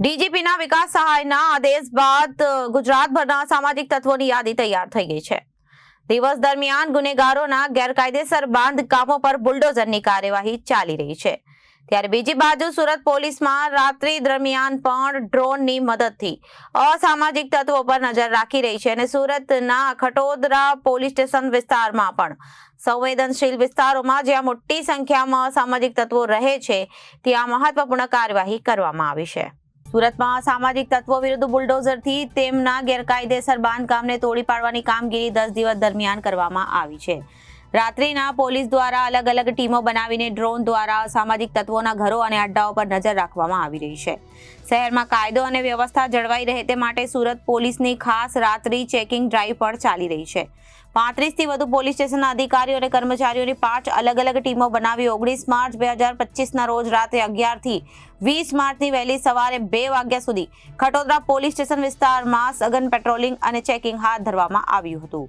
ડીજીપીના વિકાસ સહાયના આદેશ બાદ ગુજરાતભરના સામાજિક તત્વોની યાદી તૈયાર થઈ ગઈ છે. દિવસ દરમિયાન ગુનેગારોના ગેરકાયદેસર બાંધકામો પર બુલડોઝરની કાર્યવાહી ચાલી રહી છે. ત્યારે બીજી બાજુ સુરત પોલીસમાં રાત્રિ દરમિયાન પણ ડ્રોનની મદદથી અસામાજિક તત્વો પર નજર રાખી રહી છે અને સુરતના ખટોદરા પોલીસ સ્ટેશન વિસ્તારમાં પણ સંવેદનશીલ વિસ્તારોમાં જ્યાં મોટી સંખ્યામાં અસામાજિક તત્વો રહે છે, ત્યાં મહત્વપૂર્ણ કાર્યવાહી કરવામાં આવી છે. સુરતમાં સામાજિક તત્વો વિરુદ્ધ બુલડોઝરથી તેમના ગેરકાયદેસર બાંધકામને તોડી પાડવાની કામગીરી દસ દિવસ દરમિયાન કરવામાં આવી છે. રાત્રિના પોલીસ દ્વારા અલગ અલગ ટીમો બનાવીને ડ્રોન દ્વારા સામાજિક તત્વોના ઘરો અને અડ્ડાઓ પર નજર રાખવામાં આવી રહી છે. શહેરમાં કાયદો અને વ્યવસ્થા જળવાઈ રહે તે માટે સુરત પોલીસની ખાસ રાત્રિ ચેકિંગ ડ્રાઈવ પણ ચાલી રહી છે. પાંત્રીસથી વધુ પોલીસ સ્ટેશનના અધિકારીઓ અને કર્મચારીઓની પાંચ અલગ અલગ ટીમો બનાવી ઓગણીસ માર્ચ બે હજાર પચીસના રોજ રાત્રે અગિયારથી વીસ માર્ચની વહેલી સવારે બે વાગ્યા સુધી ખટોદરા પોલીસ સ્ટેશન વિસ્તારમાં સઘન પેટ્રોલિંગ અને ચેકિંગ હાથ ધરવામાં આવ્યું હતું.